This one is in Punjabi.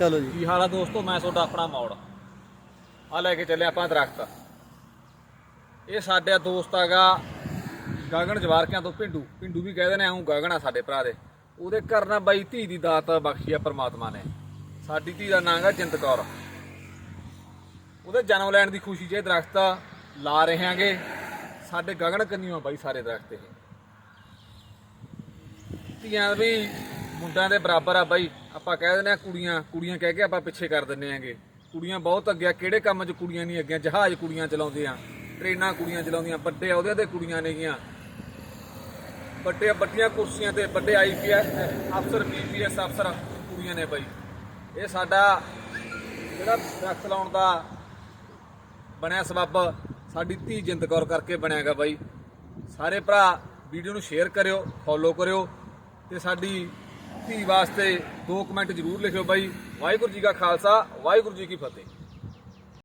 ਚਲੋ ਜੀ। ਕੀ ਹਾਲ ਆ ਦੋਸਤੋ? ਮੈਂ ਤੁਹਾਡਾ ਆਪਣਾ ਮੌੜ। ਆ ਲੈ ਕੇ ਚੱਲੇ ਆਪਾਂ ਦਰਖਤ। ਇਹ ਸਾਡੇ ਦੋਸਤ ਹੈਗਾ ਗਗਨ ਜਵਾਰਕਿਆਂ ਤੋਂ ਪਿੰਡੂ। ਪਿੰਡੂ ਵੀ ਕਹਿੰਦੇ ਨੇ ਐਉਂ ਗਗਨ ਆ ਸਾਡੇ ਭਰਾ ਦੇ। ਉਹਦੇ ਘਰ ਨਾਲ ਬਾਈ ਧੀ ਦੀ ਦਾਤ ਬਖਸ਼ੀ ਆ ਪ੍ਰਮਾਤਮਾ ਨੇ। ਸਾਡੀ ਧੀ ਦਾ ਨਾਂ ਹੈ ਜਿੰਦ ਕੌਰ। ਉਹਦੇ ਜਨਮ ਲੈਣ ਦੀ ਖੁਸ਼ੀ 'ਚ ਇਹ ਦਰਖਤ ਲਾ ਰਹੇ ਹਾਂਗੇ। ਸਾਡੇ ਗਗਨ ਕੰਨੀਓ ਆ ਬਾਈ ਸਾਰੇ ਦਰਖਤ ਇਹ। ਧੀਆਂ ਵੀ ਮੁੰਡਿਆਂ ਦੇ ਬਰਾਬਰ ਆ ਬਾਈ। ਆਪਾਂ ਕਹਿ ਦਿੰਦੇ ਆ ਕੁੜੀਆਂ ਕੁੜੀਆਂ ਕਹਿ ਕੇ ਆਪਾਂ ਪਿੱਛੇ ਕਰ ਦਿੰਦੇ ਆਂਗੇ। ਕੁੜੀਆਂ ਬਹੁਤ ਅੱਗੇ ਆ, ਕਿਹੜੇ ਕੰਮ 'ਚ ਕੁੜੀਆਂ ਨਹੀਂ ਅੱਗੇ ਜਹਾਜ਼ ਕੁੜੀਆਂ ਚਲਾਉਂਦੀਆਂ ਟ੍ਰੇਨਾਂ ਕੁੜੀਆਂ ਚਲਾਉਂਦੀਆਂ, ਵੱਡੇ ਅਹੁਦਿਆਂ ਤੇ ਕੁੜੀਆਂ ਨੇਗੀਆਂ। ਵੱਡੇ ਵੱਡੀਆਂ ਕੁਰਸੀਆਂ ਤੇ, ਵੱਡੇ ਆਈਪੀਐਸ ਅਫਸਰ ਪੀਪੀਐਸ ਅਫਸਰ ਕੁੜੀਆਂ ਨੇ ਬਾਈ। ਇਹ ਸਾਡਾ ਜਿਹੜਾ ਦਰਖਤ ਲਾਉਣ ਦਾ ਬਣਿਆ ਸਬੱਬ, ਸਾਡੀ ਧੀ ਜਿੰਦ ਕੌਰ ਕਰਕੇ ਬਣਿਆਗਾ ਬਾਈ। ਸਾਰੇ ਭਰਾ ਵੀਡੀਓ ਨੂੰ ਸ਼ੇਅਰ ਕਰਿਓ, ਫੋਲੋ ਕਰਿਓ ਤੇ ਸਾਡੀ ਧੀ ਵਾਸਤੇ ਦੋ ਕਮੈਂਟ ਜ਼ਰੂਰ ਲਿਖਿਓ ਬਾਈ। ਵਾਹਿਗੁਰੂ ਜੀ ਕਾ ਖਾਲਸਾ, ਵਾਹਿਗੁਰੂ ਜੀ ਕੀ ਫਤਿਹ।